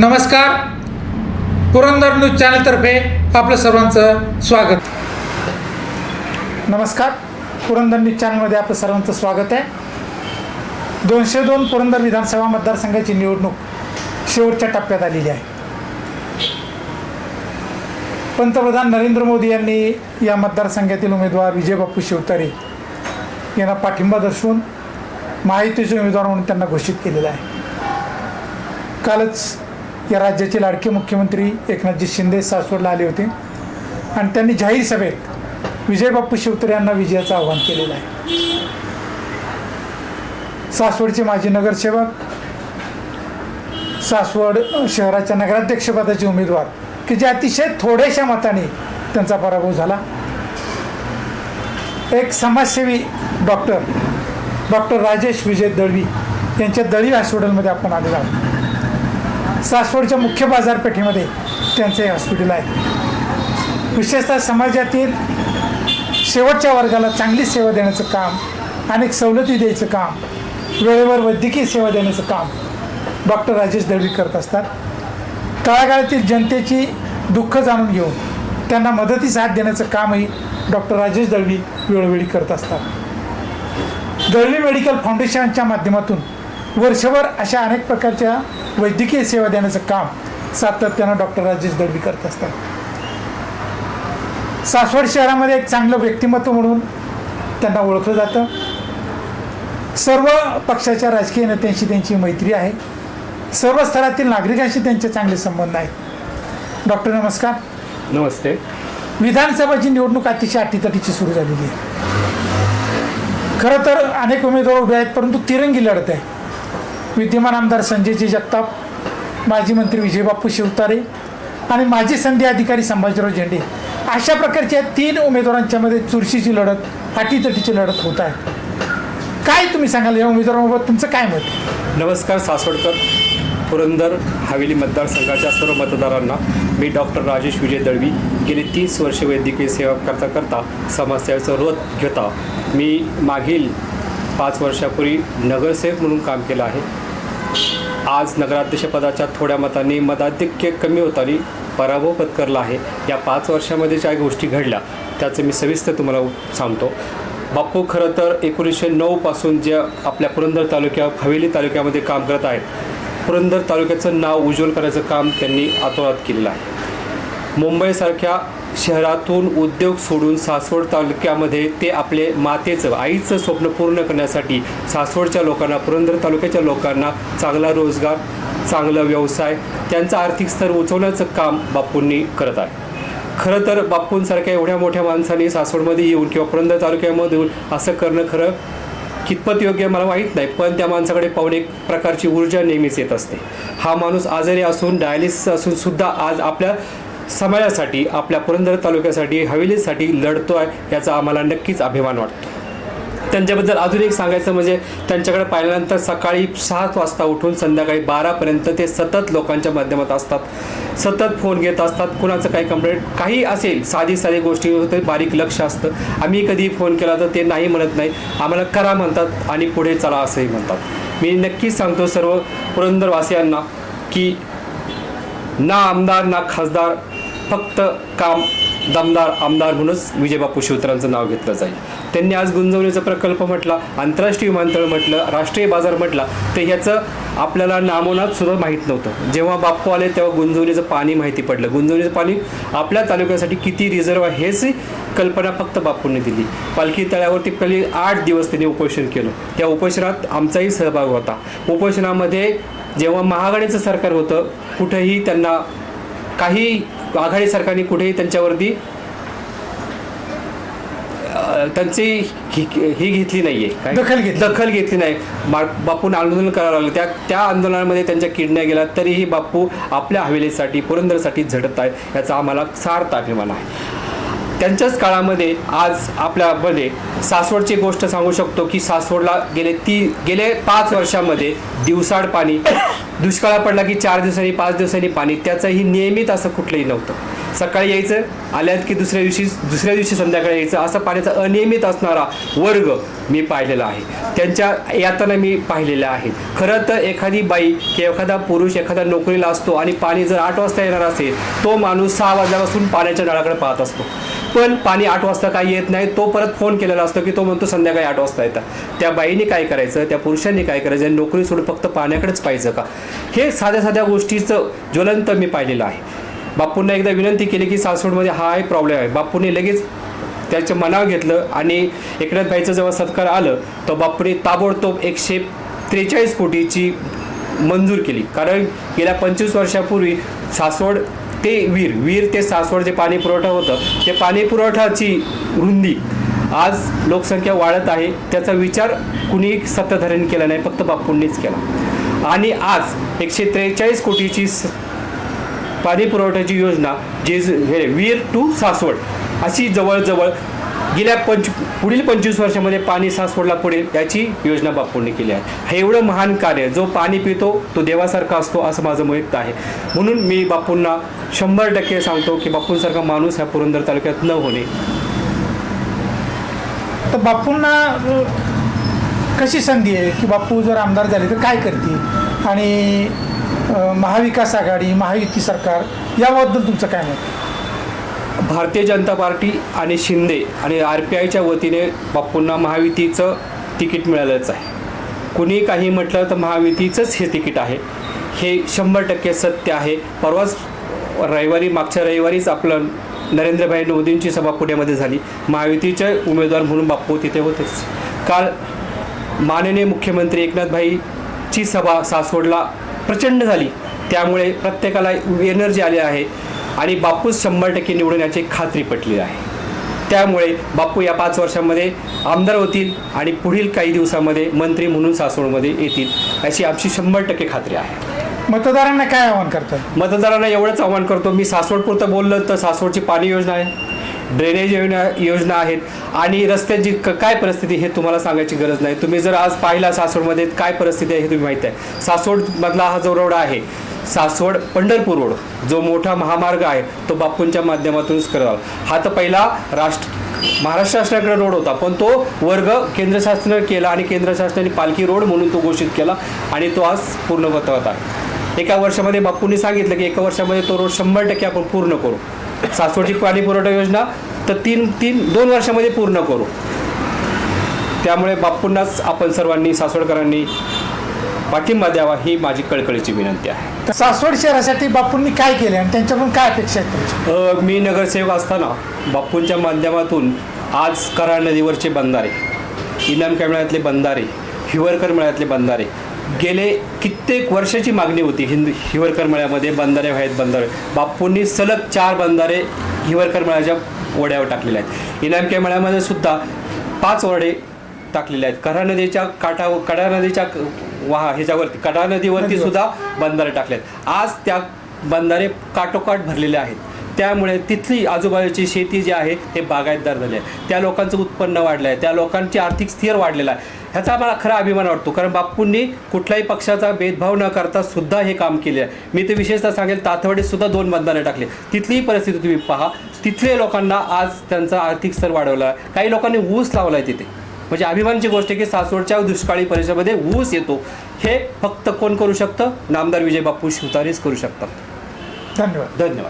नमस्कार. पुरंदर न्यूज चॅनलतर्फे आपलं सर्वांचं स्वागत. नमस्कार. पुरंदर न्यूज चॅनलमध्ये आपलं सर्वांचं स्वागत आहे. दोनशे दोन पुरंदर विधानसभा मतदारसंघाची निवडणूक शेवटच्या टप्प्यात आलेली आहे. पंतप्रधान नरेंद्र मोदी यांनी या मतदारसंघातील उमेदवार विजयबापू शिवतारे यांना पाठिंबा दर्शवून महायुतीचे उमेदवार म्हणून त्यांना घोषित केलेलं आहे. कालच या राज्याचे लाडके मुख्यमंत्री एकनाथजी शिंदे सासवडला आले होते. आणि त्यांनी जाहीर सभेत विजयबाप्पू शिवतरे यांना विजयाचं आव्हान केलेलं आहे. सासवडचे माजी नगरसेवक सासवड शहराच्या नगराध्यक्षपदाचे उमेदवार की जे अतिशय थोड्याशा मताने त्यांचा पराभव झाला. एक समाजसेवी डॉक्टर डॉक्टर राजेश विजय दळवी यांच्या दळवी हॉस्पिटलमध्ये आपण आलेलो आहोत. सासवडच्या मुख्य बाजारपेठेमध्ये त्यांचं हे हॉस्पिटल आहे विशेषतः समाजातील शेवटच्या वर्गाला चांगली सेवा देण्याचं काम अनेक सवलती द्यायचं काम वेळेवर वैद्यकीय सेवा देण्याचं काम डॉक्टर राजेश दळवी करत असतात. तळागाळातील जनतेची दुःख जाणून घेऊन त्यांना मदतीस हात देण्याचं कामही डॉक्टर राजेश दळवी वेळोवेळी करत असतात. दळवी मेडिकल फाउंडेशनच्या माध्यमातून वर्षभर अशा अनेक प्रकारच्या वैद्यकीय सेवा देण्याचं काम सातत्यानं डॉक्टर राजेश दळवी करत असतात. सासवड शहरामध्ये एक चांगलं व्यक्तिमत्व म्हणून त्यांना ओळखलं जातं. सर्व पक्षाच्या राजकीय नेत्यांशी त्यांची मैत्री आहे. सर्व स्तरातील नागरिकांशी त्यांचे चांगले संबंध आहेत. डॉक्टर नमस्कार. नमस्ते. विधानसभाची निवडणूक अतिशय अटीतटीची सुरू झालेली आहे. खरं तर अनेक उमेदवार उभे आहेत परंतु तिरंगी लढत आहे. विद्यमान आमदार संजयजी जगताप माजी मंत्री विजयबापू शिवतारे आणि माजी संधी अधिकारी संभाजीराव झेंडे. अशा प्रकारच्या तीन उमेदवारांच्या मध्ये चुरशीची लढत अटीतटीची लढत होत आहे. काय तुम्ही सांगाल या उमेदवारांबाबत? तुमचं काय मत? नमस्कार सासवडकर पुरंदर हवेली मतदारसंघाच्या सर्व मतदारांना. मी डॉक्टर राजेश विजय दळवी. गेली तीस वर्षे वैद्यकीय सेवा करता करता समाजसेवेचा रोध घेता. मी मागील पाच वर्षापूर्वी नगरसेवक म्हणून काम केलं आहे. आज नगराध्यक्षपदाच्या थोड्या मतांनी मताधिक्य कमी होताना पराभव पत्करला आहे. या पाच वर्षामध्ये ज्या गोष्टी घडल्या त्याचं मी सविस्तर तुम्हाला सांगतो. बाप्पू खरं तर एकोणीसशे नऊपासून जे आपल्या पुरंदर तालुक्या हवेली तालुक्यामध्ये काम करत आहेत. पुरंदर तालुक्याचं नाव उज्ज्वल करायचं काम त्यांनी आतोरात केलेलं आहे. मुंबईसारख्या शहरातून उद्योग सोडून सासवड तालुक्यामध्ये ते आपले मातेचं आईचं स्वप्न पूर्ण करण्यासाठी सासवडच्या लोकांना पुरंदर तालुक्याच्या लोकांना चांगला रोजगार चांगला व्यवसाय त्यांचं आर्थिक स्तर उचवण्याचं काम बापूंनी करत आहे. खरं तर बापूंसारख्या एवढ्या मोठ्या माणसांनी सासवडमध्ये येऊन किंवा पुरंदर तालुक्यामध्ये येऊन असं करणं खरं कितपत योग्य मला माहीत नाही पण त्या माणसाकडे पाहून एक प्रकारची ऊर्जा नेहमीच येत असते. हा माणूस आजारी असून डायलिसिस असून सुद्धा आज आपल्या समाजासाठी आपल्या पुरंदर तालुक्यासाठी हवेलीसाठी लढतो आहे याचा आम्हाला नक्कीच अभिमान वाटतो. त्यांच्याबद्दल अजून एक सांगायचं म्हणजे त्यांच्याकडे पाहिल्यानंतर सकाळी सात वाजता उठून संध्याकाळी बारापर्यंत ते सतत लोकांच्या माध्यमात असतात. सतत फोन घेत असतात कुणाचं काही कंप्लेंट काही असेल साधी साधी गोष्टी होते बारीक लक्ष असतं. आम्ही कधी फोन केला तर ते नाही म्हणत नाही आम्हाला करा म्हणतात आणि पुढे चला असंही म्हणतात. मी नक्कीच सांगतो सर्व पुरंदरवासियांना की ना आमदार ना खासदार फक्त काम दमदार आमदार म्हणूनच विजयबापू शिवतरांचं नाव घेतलं जाईल. त्यांनी आज गुंजवणीचा प्रकल्प म्हटला आंतरराष्ट्रीय विमानतळ म्हटलं राष्ट्रीय बाजार म्हटला तर ह्याचं आपल्याला नामोनात सुद्धा माहीत नव्हतं. जेव्हा बाप्पू आले तेव्हा गुंजवणीचं पाणी माहिती पडलं. गुंजवणीचं पाणी आपल्या तालुक्यासाठी किती रिझर्व आहे हेच कल्पना फक्त बापूंनी दिली. पालखी तळ्यावरती पहिले आठ दिवस त्यांनी उपोषण केलं. त्या उपोषणात आमचाही सहभाग होता. उपोषणामध्ये जेव्हा महाआघाडीचं सरकार होतं कुठंही त्यांना काही आघाडी सरकारने कुठेही त्यांच्यावरती त्यांची ही घेतली नाहीये. काय? दखल घेतली. दखल घेतली नाही. बापून आंदोलन करावं लागलं. त्या त्या आंदोलनामध्ये त्यांच्या किडण्या गेल्या. तरीही बापू आपल्या हवेलीसाठी पुरंदरसाठी झटत आहे याचा आम्हाला सार्थ अभिमान आहे. त्यांच्याच काळामध्ये आज आपल्यामध्ये सासवडची गोष्ट सांगू शकतो की सासवडला गेले ती गेले पाच वर्षामध्ये दिवसाड पाणी दुष्काळा पडला की चार दिवसांनी पाच दिवसांनी पाणी त्याचंही नियमित असं कुठलंही नव्हतं. सकाळी यायचं आल्यात की दुसऱ्या दिवशी दुसऱ्या दिवशी संध्याकाळी यायचं असं पाण्याचा अनियमित असणारा वर्ग मी पाहिलेला आहे. त्यांच्या यातना मी पाहिलेल्या आहेत. खरं तर एखादी बाई की एखादा पुरुष एखादा नोकरीला असतो आणि पाणी जर आठ वाजता येणार असेल तो माणूस सहा वाजल्यापासून पाण्याच्या नळाकडे पाहत असतो. पण पाणी आठ वाजता काही येत नाही. तो परत फोन केलेला असतो की तो म्हणतो संध्याकाळी आठ वाजता येतात. त्या बाईने काय करायचं त्या पुरुषांनी काय करायचं आणि नोकरी सोडून फक्त पाण्याकडेच पाहिजे का? हे साध्या साध्या गोष्टीचं ज्वलंत मी पाहिलेलं आहे. बापूंना एकदा विनंती केली की सासवडमध्ये हा एक प्रॉब्लेम आहे. बापूंनी लगेच त्याचं मनावर घेतलं आणि एकनाथ भाईचं जेव्हा सत्कार आलं तर बापूने ताबडतोब एकशे त्रेचाळीस कोटीची मंजूर केली. कारण गेल्या पंचवीस वर्षापूर्वी सासवड ते वीर वीर ते सासवड जे पाणी पुरवठा होतं ते पाणी पुरवठाची रुंदी आज लोकसंख्या वाढत आहे. त्याचा विचार कुणी सत्ताधाऱ्यांनी केला नाही फक्त बापूंनीच केला. आणि आज एकशे त्रेचाळीस कोटीची स- पाणी पुरवठ्याची योजना जे हे वीर टू सासवड अशी जवळजवळ गेल्या पंच पुढील पंचवीस वर्षामध्ये पाणी सासवडला पडेल याची योजना बापूंनी केली आहे. हे एवढं महान कार्य जो पाणी पितो तो देवासारखा असतो असं माझं मत आहे. म्हणून मी बापूंना शंभर टक्के सांगतो की बापूंसारखा माणूस ह्या पुरंदर तालुक्यात न होणे. तर बापूंना कशी संधी आहे? की बापू जर आमदार झाले तर काय करतील? आणि महाविकास आघाडी महायुती सरकार याबद्दल तुमचं काय मत आहे? भारतीय जनता पार्टी आणि शिंदे आणि आर पी आयच्या वतीने बापूंना महायुतीचं तिकीट मिळालंच आहे. कुणी काही म्हटलं तर महायुतीचंच हे तिकीट आहे. हे शंभर टक्के सत्य आहे. परवाच रविवारी मागच्या रविवारीच आपलं नरेंद्रभाई मोदींची सभा पुण्यामध्ये झाली. महायुतीचे उमेदवार म्हणून बाप्पू तिथे होतेच. काल माननीय मुख्यमंत्री एकनाथभाईची सभा सासवडला प्रचंड झाली. त्यामुळे प्रत्येकाला एनर्जी आली आहे. आणि बापूस शंभर टक्के निवडून याची खात्री पटली आहे. त्यामुळे बापू या पाच वर्षामध्ये आमदार होतील आणि पुढील काही दिवसामध्ये मंत्री म्हणून सासवडमध्ये येतील अशी आमची शंभर टक्के खात्री आहे. मतदारांना काय आव्हान करतात? मतदारांना एवढंच आव्हान करतो मी सासवडपुरतं बोललं तर सासवडची पाणी योजना आहे. ड्रेनेज योजना योजना आहेत आणि रस्त्याची क- काय परिस्थिती हे तुम्हाला सांगायची गरज नाही. तुम्ही जर आज पाहिला सासवडमध्ये काय परिस्थिती आहे हे तुम्ही माहीत आहे. सासवडमधला हा जो रोड आहे सासवड पंढरपूर रोड जो मोठा महामार्ग आहे तो बापूंच्या माध्यमातूनच करावा हा तर पहिला राष्ट्र महाराष्ट्र शासनाकडे रोड होता पण तो वर्ग केंद्र शासनाने केला आणि केंद्र शासनाने पालखी रोड म्हणून तो घोषित केला आणि तो आज पूर्ण होता एका वर्षामध्ये बापूंनी सांगितलं की एका वर्षामध्ये तो रोड शंभर टक्के आपण पूर्ण करू. सासवडची पाणी पुरवठा योजना तर तीन तीन दोन वर्षामध्ये पूर्ण करू. त्यामुळे बापूंनाच आपण सर्वांनी सासवडकरांनी पाठिंबा द्यावा ही माझी कळकळीची विनंती आहे. तर सासवड शहरासाठी बापूंनी काय केले आणि त्यांच्याकडून काय अपेक्षा आहेत मी नगरसेवक असताना बापूंच्या माध्यमातून आज कराड नदीवरचे बंधारे इनाम कॅमेळ्यातले बंधारे हिवरकर मेळ्यातले बंधारे गेले कित्येक वर्षाची मागणी होती हिंदू हिवरकर मेळ्यामध्ये बंधारे आहेत बंधारे. बापूंनी सलग चार बंधारे हिवरकर मेळ्याच्या ओढ्यावर टाकलेले आहेत. इनाम कॅमेळ्यामध्ये सुद्धा पाच ओढे टाकलेले आहेत. कऱ्हा नदीच्या काठावर कडा नदीच्या वाहा ह्याच्यावरती कडा नदीवरती नदीवर. सुद्धा बंधारे टाकले आहेत आज त्या बंधारे काठोकाठ भरलेले आहेत. त्यामुळे तिथली आजूबाजूची शेती जी आहे ते बागायतदार झाले आहे त्या लोकांचं उत्पन्न वाढलं आहे त्या लोकांची आर्थिक स्थिर वाढलेला आहे. ह्याचा मला खरा अभिमान वाटतो. कारण बापूंनी कुठल्याही पक्षाचा भेदभाव न करता सुद्धा हे काम केले आहे. मी ते विशेषतः सांगेल तातवडीत सुद्धा दोन बंधारे टाकले. तिथलीही परिस्थिती तुम्ही पहा. तिथले लोकांना आज त्यांचा आर्थिक स्तर वाढवला आहे. काही लोकांनी ऊस लावला आहे तिथे. म्हणजे अभिमानाची गोष्ट आहे की सासवडच्या दुष्काळी परिसरामध्ये ऊस येतो. हे फक्त कोण करू शकतं? नामदार विजय बापू शिवतारेच करू शकतात. धन्यवाद. धन्यवाद.